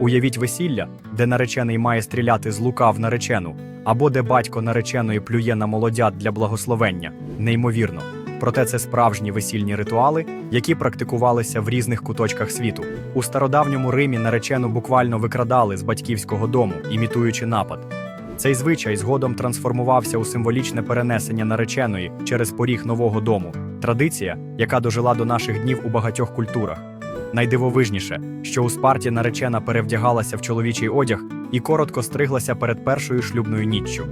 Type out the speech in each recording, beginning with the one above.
Уявіть весілля, де наречений має стріляти з лука в наречену, або де батько нареченої плює на молодят для благословення. Неймовірно. Проте це справжні весільні ритуали, які практикувалися в різних куточках світу. У стародавньому Римі наречену буквально викрадали з батьківського дому, імітуючи напад. Цей звичай згодом трансформувався у символічне перенесення нареченої через поріг нового дому, традиція, яка дожила до наших днів у багатьох культурах. Найдивовижніше, що у Спарті наречена перевдягалася в чоловічий одяг і коротко стриглася перед першою шлюбною ніччю.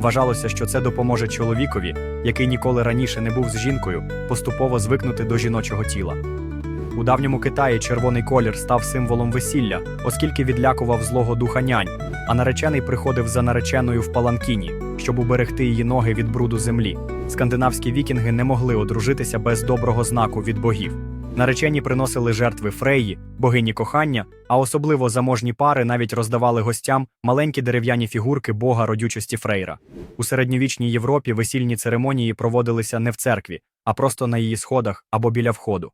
Вважалося, що це допоможе чоловікові, який ніколи раніше не був з жінкою, поступово звикнути до жіночого тіла. У давньому Китаї червоний колір став символом весілля, оскільки відлякував злого духа нянь, а наречений приходив за нареченою в паланкіні, щоб уберегти її ноги від бруду землі. Скандинавські вікінги не могли одружитися без доброго знаку від богів. Наречені приносили жертви Фреї, богині кохання, а особливо заможні пари навіть роздавали гостям маленькі дерев'яні фігурки бога родючості Фрейра. У середньовічній Європі весільні церемонії проводилися не в церкві, а просто на її сходах або біля входу.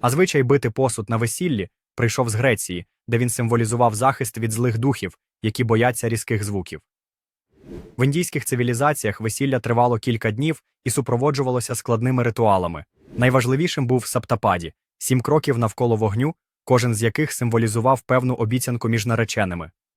А звичай бити посуд на весіллі прийшов з Греції, де він символізував захист від злих духів, які бояться різких звуків. В індійських цивілізаціях весілля тривало кілька днів і супроводжувалося складними ритуалами. Найважливішим був саптападі сім кроків навколо вогню, кожен з яких символізував певну обіцянку між нареченими.